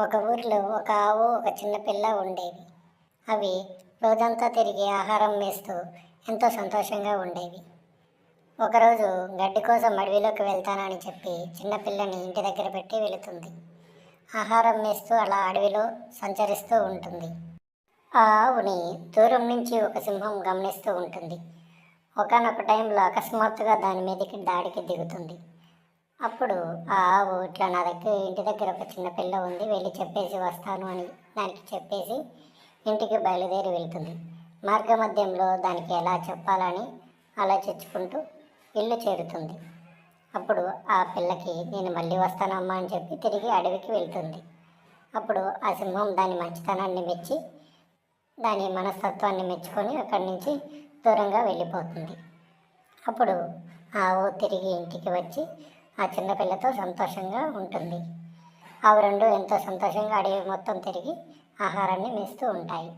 ఒక ఊరిలో ఒక ఆవు ఒక చిన్న పిల్ల ఉండేవి. అవి రోజంతా తిరిగి ఆహారం వేస్తూ ఎంతో సంతోషంగా ఉండేవి. ఒకరోజు గడ్డి కోసం అడవిలోకి వెళ్తానని చెప్పి చిన్న పిల్లని ఇంటి దగ్గర పెట్టి వెళుతుంది. ఆహారం వేస్తూ అలా అడవిలో సంచరిస్తూ ఉంటుంది. ఆ ఆవుని దూరం నుంచి ఒక సింహం గమనిస్తూ ఉంటుంది. ఒకనొక టైంలో అకస్మాత్తుగా దాని మీదకి దాడికి దిగుతుంది. అప్పుడు ఆ ఆవు ఇట్లా నా దగ్గర ఇంటి దగ్గర ఒక చిన్న పిల్ల ఉంది వెళ్ళి చెప్పేసి వస్తాను అని దానికి చెప్పేసి ఇంటికి బయలుదేరి వెళ్తుంది. మార్గ మధ్యంలో దానికి ఎలా చెప్పాలని ఆలోచించుకుంటూ ఇల్లు చేరుతుంది. అప్పుడు ఆ పిల్లకి నేను మళ్ళీ వస్తానమ్మా అని చెప్పి తిరిగి అడవికి వెళ్తుంది. అప్పుడు ఆ సింహం దాని మంచితనాన్ని మెచ్చి దాని మనస్తత్వాన్ని మెచ్చుకొని అక్కడి నుంచి దూరంగా వెళ్ళిపోతుంది. అప్పుడు ఆవు తిరిగి ఇంటికి వచ్చి ఆ చిన్నపిల్లతో సంతోషంగా ఉంటుంది. అవి రెండు ఎంతో సంతోషంగా అడవి మొత్తం తిరిగి ఆహారాన్ని మేస్తూ ఉంటాయి.